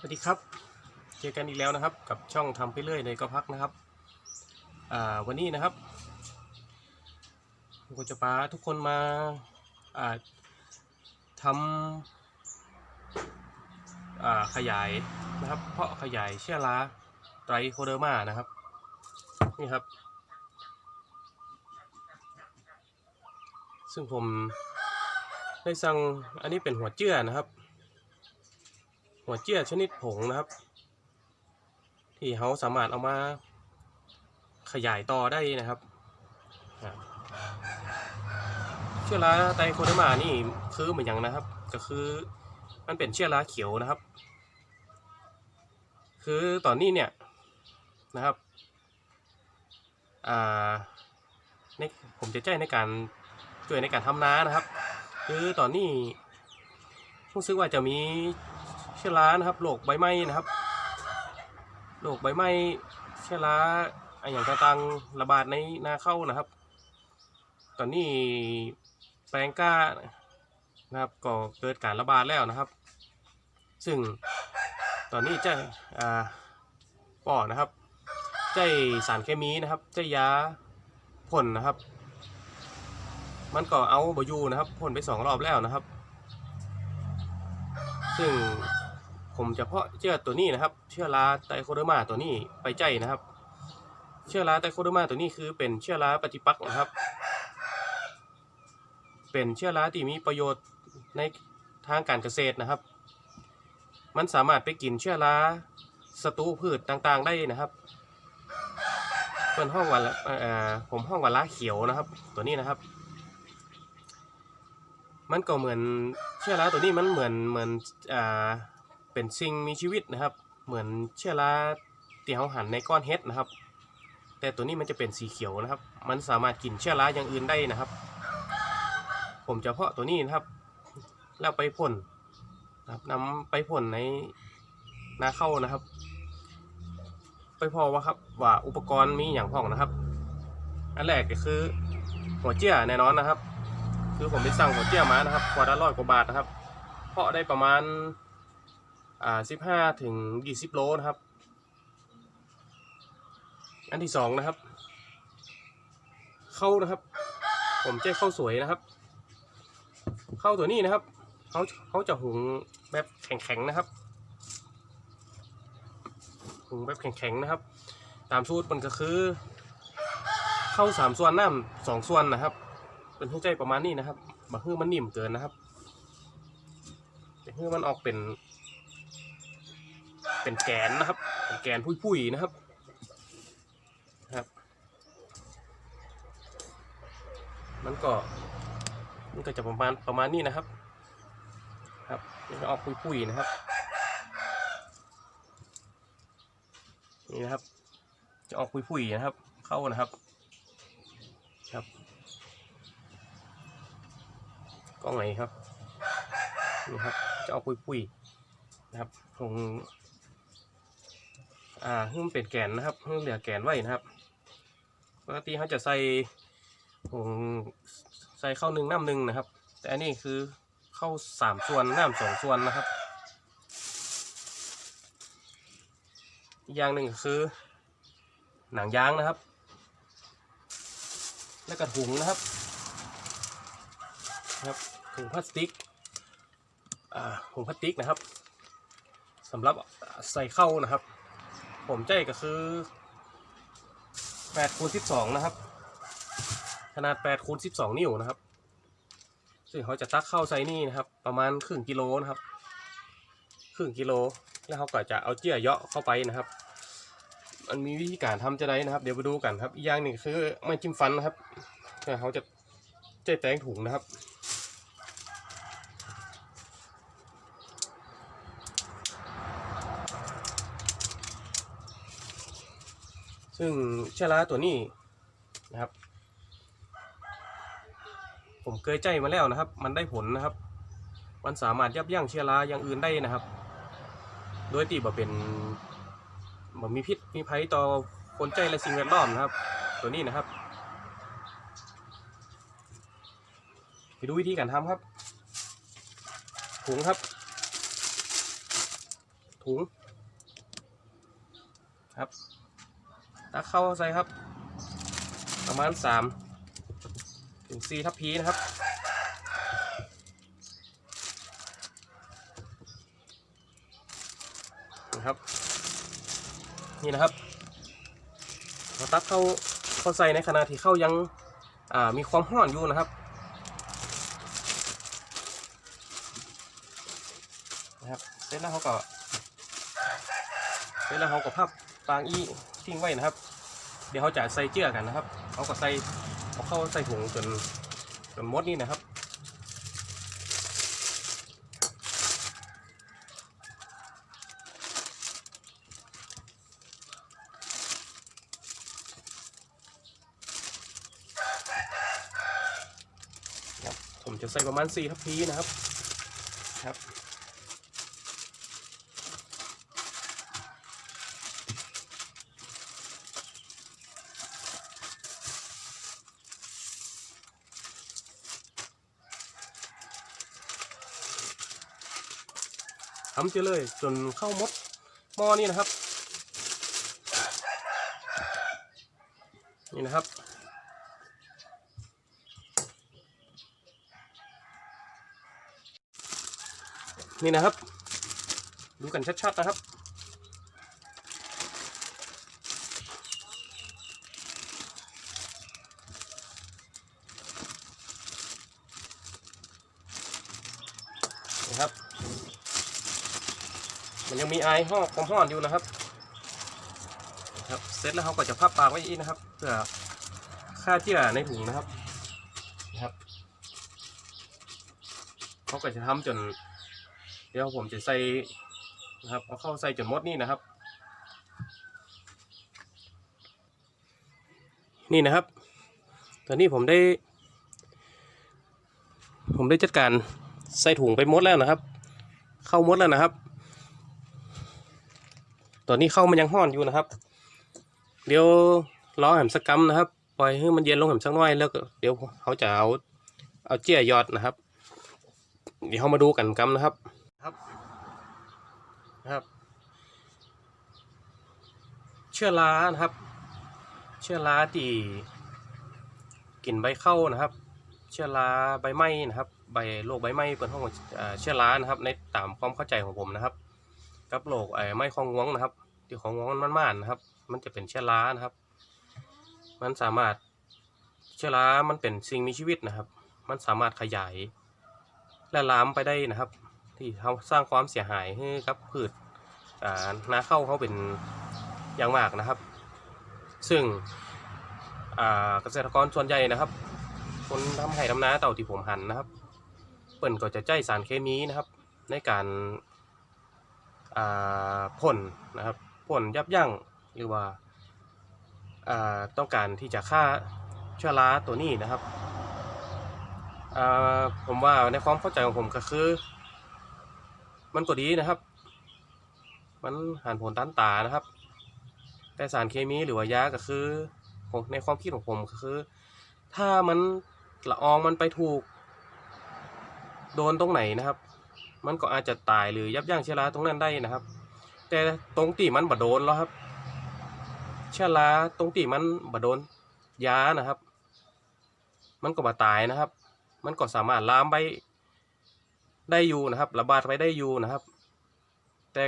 สวัสดีครับ เจอกันอีกแล้วนะครับ กับช่องทำไปเรื่อยในก็พักนะครับวันนี้นะครับผมก็จะพาทุกคนมาทำขยายนะครับ เพาะขยายเชื้อราไตรโคเดอร์มานะครับ นี่ครับ ซึ่งผมได้สั่งอันนี้เป็นหัวเจื้อนะครับ หัวเจื้อชนิดผงนะครับ ที่เขาสามารถเอามาขยายต่อได้นะครับเชื้อราไตโคเดอร์มานี่คือเหมือนอย่างนะครับ ก็คือมันเป็นเชื้อราเขียวนะครับ คือตอนนี้เนี่ยนะครับอ่าในผมจะใช้ในการช่วยในการทำนานะครับ คือตอนนี้รู้สึกว่าจะมี เชื้อรานะครับโรคใบไม้นะครับโรคใบไม้เชื้อราอะไรอย่างต่างๆระบาดในนาข้าวนะครับ ตอนนี้แปลงก้านะครับก็เกิดการระบาดแล้วนะครับ ซึ่งตอนนี้เจ้อ่าป่อนะครับใจสารเคมีนะครับใจยาพ่นะครับ มันก็เอาบอยูนะครับพ่นไปสองรอบแล้วนะครับ ซึ่ง ผมจะเพาะเชื้อตัวนี้นะครับ เชื้อราไตโคเดอร์มาตัวนี้ไปใจนะครับ เชื้อราไตโคเดอร์มาตัวนี้คือเป็นเชื้อราปฏิปักษ์นะครับ เป็นเชื้อราที่มีประโยชน์ในทางการเกษตรนะครับ มันสามารถไปกินเชื้อราศัตรูพืชต่างๆได้นะครับเป็นห้องวันละผมห้องวันละเขียวนะครับ ตัวนี้นะครับ มันก็เหมือนเชื้อราตัวนี้มันเหมือนเหมือนอ่า เป็นสิ่งมีชีวิตนะครับ เหมือนเชื้อราที่เราหั่นในก้อนเห็ดนะครับ แต่ตัวนี้มันจะเป็นสีเขียวนะครับ มันสามารถกินเชื้อราอย่างอื่นได้นะครับ ผมจะเพาะตัวนี้นะครับ แล้วไปพ่นนะครับนำไปพ่นในนาเข้านะครับ ไปพอว่าครับว่าอุปกรณ์มีอย่างพ้องนะครับ อันแรกก็คือหัวเจี้ยแน่นอนนะครับ คือผมไปสั่งหัวเจี้ยมานะครับกว่าละร้อยกว่าบาทนะครับ เพาะได้ประมาณ อ่าสิบห้าถึงยี่สิบโลนะครับ อันที่สองนะครับ เข้านะครับ ผมใช้เข้าสวยนะครับ เข้าตัวนี้นะครับเขาเขาจะหุงแบบแข็งๆนะครับหุงแบบแข็งๆนะครับ ตามสูตรมันก็คือ เข้าสามส่วนน้ำสองส่วนนะครับ เป็นหัวใจประมาณนี้นะครับบางฮื้อมันนิ่มเกินนะครับเป็นฮื้อมันออกเป็น เป็นแกนนะครับ เป็นแกนพุยๆนะครับนะครับ มันก็ มันก็จะประมาณประมาณนี้นะครับ ครับจะออกพุยๆนะครับ นี่นะครับ จะออกพุยๆนะครับ เข้านะครับ ครับกล้องไหนครับนี่ครับจะออกปุยๆนะครับคง อ่าเพิ่งเป็นแกนนะครับเพิ่งเหลือแกนไว้นะครับปกติเขาจะใส่ผงใส่เข้าหนึ่งน้ำหนึ่งนะครับ แต่อันนี้คือเข้าสามส่วนน้ำสองส่วนนะครับอย่างหนึ่งคือหนังยางนะครับ แล้วก็ถุงนะครับครับถุงพลาสติกอ่าถุงพลาสติกนะครับสำหรับใส่เข้านะครับ ผมใจก็คือ8คูณ12นะครับ ขนาด8คูณ12นิ้วนะครับ ซึ่งเขาจะตักเข้าใส่นี่นะครับ ประมาณครึ่งกิโลนะครับครึ่งกิโลแล้วเขาก็จะเอาเจี้ยเยาะเข้าไปนะครับ มันมีวิธีการทำจะได้นะครับ เดี๋ยวไปดูกันครับ อีกอย่างหนึ่งคือไม่จิ้มฟันนะครับเขาจะใจแตงถุงนะครับ ซึ่งเชื้อราตัวนี้นะครับ ผมเคยใจมาแล้วนะครับ มันได้ผลนะครับ มันสามารถยับยั้งเชื้อราอย่างอื่นได้นะครับ โดยที่บ่เป็นบ่มีพิษมีภัยต่อคนใจและสิ่งแวดล้อมนะครับ ตัวนี้นะครับไปดูวิธีการทำครับ ถุงครับ ถุงถุงครับ ตักเข้าใส่ครับ ประมาณสามถึงสี่ทัพพีนะครับ นะครับ นี่นะครับเราตักเข้าเข้าใส่ในขณะที่เข้ายังอ่ามีความห้อนอยู่นะครับนะครับ เสร็จแล้วเขาก็เสร็จแล้วเขาก็พับปางอี ทิ้งไว้นะครับ เดี๋ยวเขาจะใส่เจือกันนะครับเขาก็ใส่เอาเข้าใส่ถุงจนจนหมดนี่นะครับครับผมจะใส่ประมาณ4ทัพพีนะครับครับ ทำเจอเลยจนเข้ามดหม้อนี่นะครับ นี่นะครับนี่นะครับ ดูกันชัดๆนะครับ มันยังมีไอห้อความห้อนอยู่นะครับครับเสร็จแล้วเขาก็จะพับปากไว้อีกนะครับ เพื่อฆ่าเจือในถุงนะครับนะครับเขาก็จะทำจน เดี๋ยวผมจะใส่นะครับเอาเข้าใส่จนหมดนี่นะครับ นี่นะครับ ตอนนี้ผมได้ ผมได้จัดการใส่ถุงไปหมดแล้วนะครับ เข้าหมดแล้วนะครับ ตอนนี้เข้ามันยังห้อนอยู่นะครับ เดี๋ยวรอแหมสักกัมนะครับปล่อยให้มันเย็นลงแหมสักหน่อยแล้วก็เดี๋ยวเขาจะเอาเอาเจี้ยยอดนะครับ เดี๋ยวเขามาดูกันกัมนะครับครับนะครับ เชื้อรานะครับ เชื้อราที่กลิ่นใบเข้านะครับ เชื้อราใบไม้นะครับ ใบโรคใบไม้เป็นห้องเอ่อเชื้อรานะครับ ในตามความเข้าใจของผมนะครับ กับโรคไอ้ไม้ของงวงนะครับ ที่ของงวงมันมันนะครับ มันจะเป็นเชื้อรานะครับ มันสามารถเชื้อรามันเป็นสิ่งมีชีวิตนะครับ มันสามารถขยาย และลามไปได้นะครับ ที่เขาสร้างความเสียหายให้กับพืชอ่านาข้าเขาเป็นอย่างมากนะครับ ซึ่งเกษตรกรส่วนใหญ่นะครับ คนทำไห่ทำนาเต่าที่ผมหันนะครับ เปิ่นก็จะใจสารเคมีนะครับ ในการ อ่าพ่นนะครับพ่นยับยั้งหรือว่าต้องการที่จะฆ่าเชื้อราตัวนี้นะครับผมว่าในความเข้าใจของผมก็คือ มันก็ดีนะครับ มันหันผลต้านตานะครับ แต่สารเคมีหรือว่ายาก็คือในความคิดของผมก็คือ ถ้ามันละอองมันไปถูก โดนตรงไหนนะครับ มันก็อาจจะตายหรือยับยั้งเชื้อราตรงนั้นได้นะครับ แต่ตรงตีมันบดโดนแล้วครับ เชื้อราตรงตีมันบดโดนยานะครับ มันก็บ่ตายนะครับ มันก็สามารถลามไปได้อยู่นะครับ ระบาดไปได้อยู่นะครับ แต่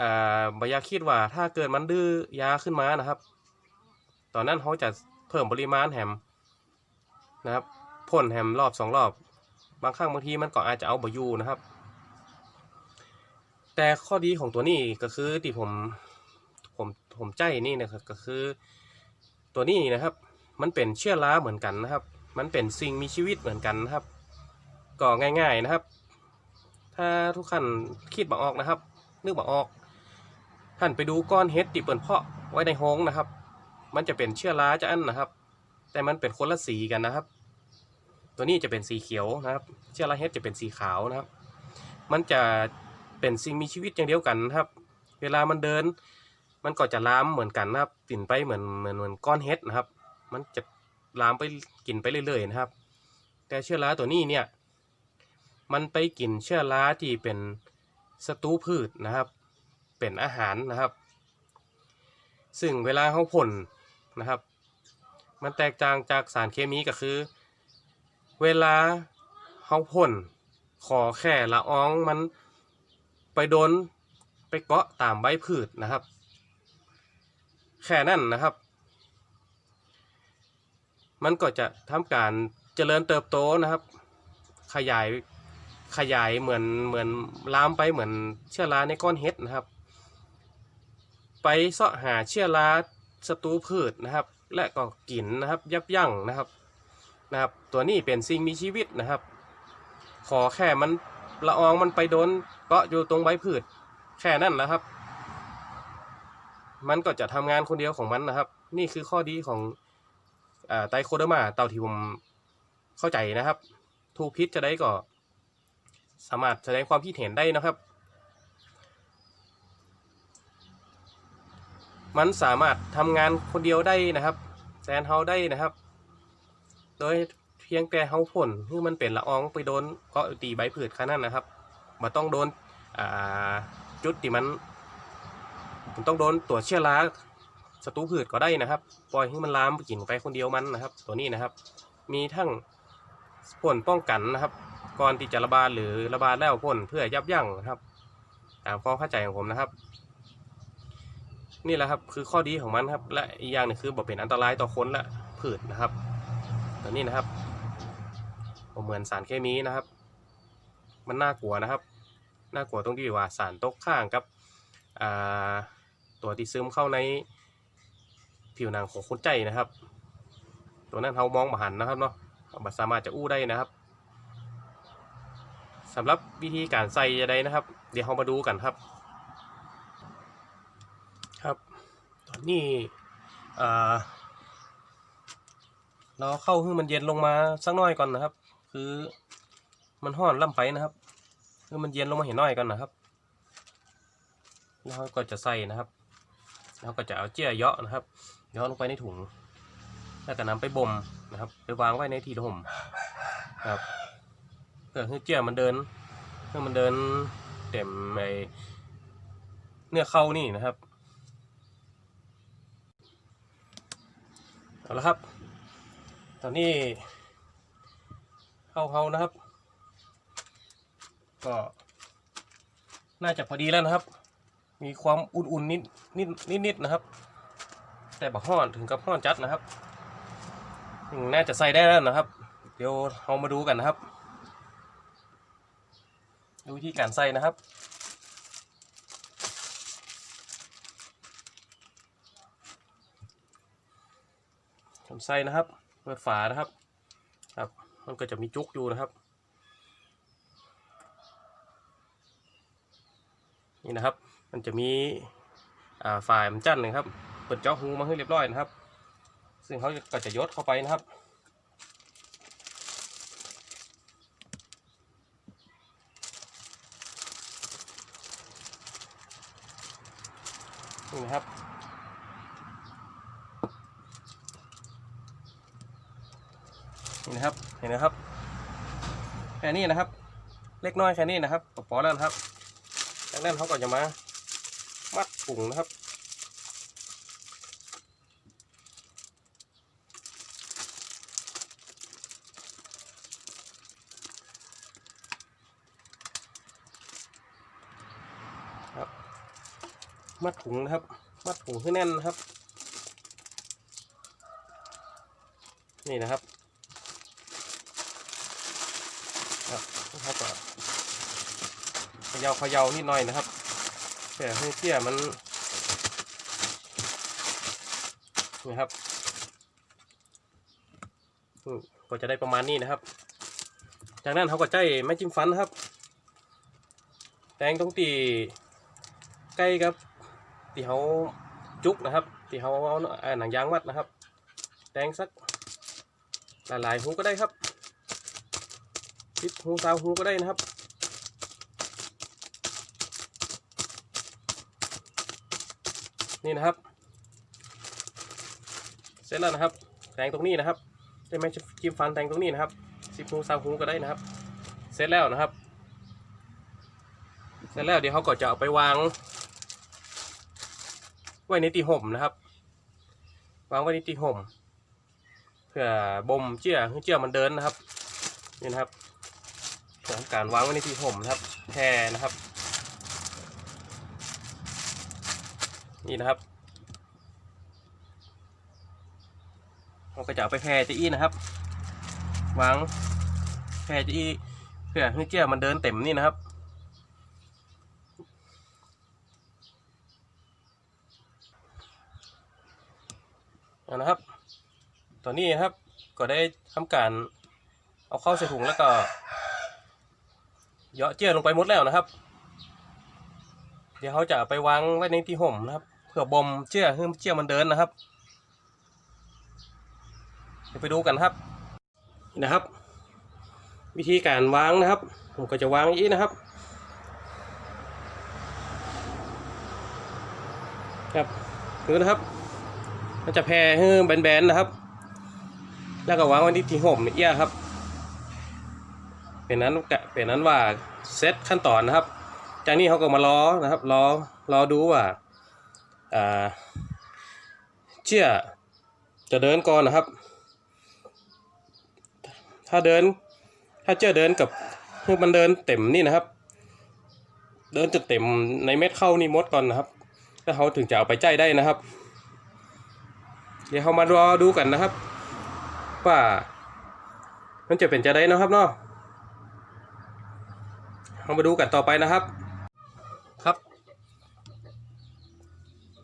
อ่าบยาคิดว่าถ้าเกิดมันดื้อยาขึ้นมานะครับ ตอนนั้นเขาจะเพิ่มปริมาณแฮมนะครับพ่นแฮมรอบสองรอบ บางครั้งบางทีมันก็อาจจะเอาบอยู่นะครับ แต่ข้อดีของตัวนี้ก็คือที่ผมผมผมใจนี่นะครับก็คือตัวนี้นะครับ มันเป็นเชื้อราเหมือนกันนะครับ มันเป็นสิ่งมีชีวิตเหมือนกันนะครับ ก็ง่าย ๆนะครับ ถ้าทุกท่านคิดบ่ออกนะครับ นึกบ่ออกท่านไปดูก้อนเห็ดที่เปิ่นเพาะไว้ในโฮงนะครับ มันจะเป็นเชื้อราจะอันนะครับ แต่มันเป็นคนละสีกันนะครับ ตัวนี้จะเป็นสีเขียวนะครับ เชื้อราเห็ดจะเป็นสีขาวนะครับ มันจะเป็นสิ่งมีชีวิตอย่างเดียวกันนะครับ เวลามันเดิน มันก็จะลามเหมือนกันนะครับกลิ่นไปเหมือนเหมือนเหมือนก้อนเห็ดนะครับ มันจะลามไปกินไปเรื่อยๆนะครับ แต่เชื้อราตัวนี้เนี่ย มันไปกินเชื้อราที่เป็นศัตรูพืชนะครับ เป็นอาหารนะครับ ซึ่งเวลาเขาพ่นนะครับ มันแตกต่างจากสารเคมีก็คือ เวลาเขาพ่นขอแค่ละอองมันไปโดนไปเกาะตามใบพืชนะครับ แค่นั้นนะครับ มันก็จะทำการเจริญเติบโตนะครับ ขยายขยายเหมือนเหมือนลามไปเหมือนเชื้อราในก้อนเห็ดนะครับ ไปเสาะหาเชื้อราศัตรูพืชนะครับ และก็กินนะครับ ยับยั้งนะครับ นะครับ ตัวนี้เป็นสิ่งมีชีวิตนะครับ ขอแค่มันละอองมันไปโดนเกาะอยู่ตรงใบพืช แค่นั้นแหละครับ มันก็จะทำงานคนเดียวของมันนะครับ นี่คือข้อดีของอไตโคเดอร์มาเต่าที่ผมเข้าใจนะครับถูกพิษจะได้ก็สามารถแสดงความคิดเห็นได้นะครับ มันสามารถทำงานคนเดียวได้นะครับแซนเฮาได้นะครับ โดยเพียงแต่เฮาพ่นคือมันเป็นละอองไปโดนกาะตีใบผืชแค่นั้นนะครับมาต้องโดนจุดที่มันมันต้องโดนตัวเชื้อราศัตรูพืชก็ได้นะครับ ปล่อยให้มันลามไปกินไปคนเดียวมันนะครับ ตัวนี้นะครับ มีทั้งผลป้องกันนะครับ ก่อนที่จะระบาดหรือระบาดแล้วพ่นเพื่อยับยั้งนะครับตามความเข้าใจของผมนะครับ นี่แหละครับคือข้อดีของมันครับ และอีกอย่างหนึงคือบ่เป็นอันตรายต่อคนและพืชนะครับ ตัวนี้นะครับเหมือนสารเคมีนะครับ มันน่ากลัวนะครับน่ากลัวตรงที่ว่าสารตกข้างกับตัวที่ซึมเข้าในผิวหนังของคนใจนะครับ ตัวนั้นเขามองมาหันนะครับเนาะเราบ่สามารถจะอู้ได้นะครับสำหรับวิธีการใส่จะได้นะครับ เดี๋ยวเรามาดูกันครับ ครับ ตอนนี้อ่า เราเข้าให้มันเย็นลงมาสักน่อยก่อนนะครับ คือมันห้อนล่ำไปนะครับคือมันเย็นลงมาเห็นน้อยก่อนนะครับ แล้วเราก็จะใส่นะครับแล้วก็จะเอาเจียเยาะนะครับเยาะลงไปในถุง แล้วก็นำไปบ่มนะครับ ไปวางไว้ในที่ห่มครับเพื่อให้เจียมันเดินเพื่อมันเดินเต็มในเนื้อเข้านี่นะครับเอาละครับ ตอนนี้เข้าเขานะครับ ก็ น่าจะพอดีแล้วนะครับ มีความอุ่นๆนิดนิดนิดนิดนะครับ แต่บักห้อนถึงกับห้อนจัดนะครับน่าจะใส่ได้แล้วนะครับ เดี๋ยวเรามาดูกันนะครับ ดูวิธีการใส่นะครับผมใส่นะครับ เปิดฝานะครับ ครับ มันก็จะมีจุกอยู่นะครับ นี่นะครับ มันจะมีอ่าฝ่ายมันจันนะครับ เปิดเจาะหูมาให้เรียบร้อยนะครับ ซึ่งเขาก็จะยดเข้าไปนะครับ นี่นะครับ นี่นะครับ เห็นนะครับแค่นี้นะครับ เล็กน้อยแค่นี้นะครับก็พอแล้วนะครับจากนั้นเขาก็จะมามัดถุงนะครับครับ มัดถุงนะครับ มัดถุงให้แน่นนะครับ นี่นะครับ ครับ นะครับก็เขยาเขยานิดหน่อยนะครับเพื่อให้เตี้ยมันนี่ครับก็จะได้ประมาณนี้นะครับ จากนั้นเขาก็ใจไม้จิ้มฟันนะครับ แตงตรงตีใกล้กับที่เขาจุกนะครับที่เขาเอาอ่าหนังยางมัดนะครับ แตงสักหลายๆหูก็ได้ครับ สิบหูสาวหูก็ได้นะครับ นี่นะครับ เสร็จแล้วนะครับแทงตรงนี้นะครับได้ไหมจิ้มฟันแทงตรงนี้นะครับสิบหูสาวหูก็ได้นะครับ เสร็จแล้วนะครับ เสร็จแล้วเดี๋ยวเขาก็จะเอาไปวาง ไว้ในตีห่มนะครับ วางไว้ในตีห่มเพื่อบ่มเจื้อให้เจื้อมันเดินนะครับนี่นะครับ เพื่อทำการวางไว้ในที่ห่มนะครับแพรนะครับ นี่นะครับเราก็จะเอาไปแพรจะอี้นะครับ วางแพรจะอี้เพื่อให้เจื้อมันเดินเต็มนี่นะครับอนะครับ ตอนนี้ครับก็ได้ทำการเอาเข้าใส่ถุงแล้วก็ เหยาะเจื้อลงไปหมดแล้วนะครับ เดี๋ยวเขาจะไปวางไว้ในที่ห่มนะครับเพื่อบ่มเจื้อให้เจื้อมันเดินนะครับเดี๋ยวไปดูกันครับนะครับ วิธีการวางนะครับ ผมก็จะวางอย่างนี้นะครับครับดูนะครับ มันจะแพ่ให้แบนๆนะครับ แล้วก็วางไว้ที่ที่ห่มเอี้ยครับ เป็นนั้นเป็นนั้นว่าเซตขั้นตอนนะครับ จากนี้เขาก็มารอนะครับรอรอดูว่าอ่าเชื่อจะเดินก่อนนะครับ ถ้าเดินถ้าเชื่อเดินกับคือมันเดินเต็มนี่นะครับ เดินจนเต็มในเม็ดเข้านี่มดก่อนนะครับแล้วเขาถึงจะเอาไปใจได้นะครับ เดี๋ยวเขามารอดูกันนะครับ ว่ามันจะเป็นจะได้นะครับเนาะ เรามาดูกันต่อไปนะครับ ครับ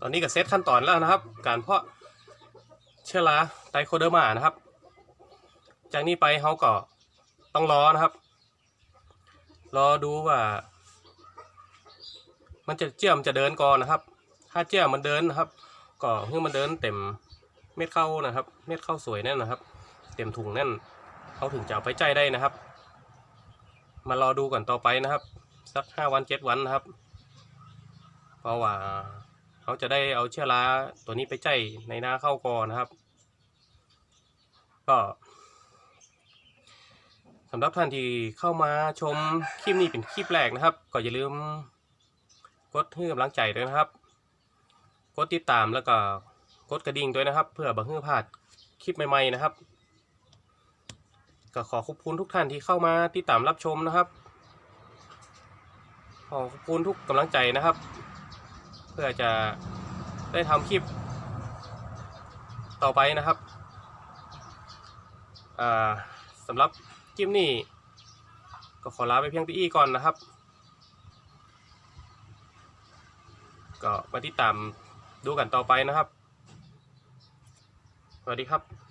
ตอนนี้ก็เซตขั้นตอนแล้วนะครับ การเพาะเชื้อราไตโคเดอร์มานะครับ จากนี้ไปเขาก็ต้องรอนะครับ รอดูว่า มันจะเจื่อมจะเดินก่อนนะครับ ถ้าเจื่อมันเดินนะครับ ก็ให้มันเดินเต็มเม็ดเข้านะครับ เม็ดเข้าสวยแน่นนะครับ เต็มถุงแน่นเขาถึงจะเอาไปใจได้นะครับ มารอดูก่อนต่อไปนะครับ สักห้าวันเจ็ดวันนะครับ เพราะว่าเขาจะได้เอาเชื้อราตัวนี้ไปใจในนาเข้าก่อนนะครับ ก็สำหรับท่านที่เข้ามาชมคลิปนี้เป็นคลิปแรกนะครับ ก็อย่าลืมกดให้กำลังใจด้วยนะครับ กดติดตามแล้วก็กดกระดิ่งด้วยนะครับ เพื่อบังเพื่อพลาดคลิปใหม่ๆนะครับ ก็ขอขอบคุณทุกท่านที่เข้ามาติดตามรับชมนะครับ ขอขอบคุณทุกกำลังใจนะครับ เพื่อจะได้ทำคลิปต่อไปนะครับสำหรับคลิปนี้ก็ขอลาไปเพียงที่อีก่อนนะครับ ก็มาติดตามดูกันต่อไปนะครับ สวัสดีครับ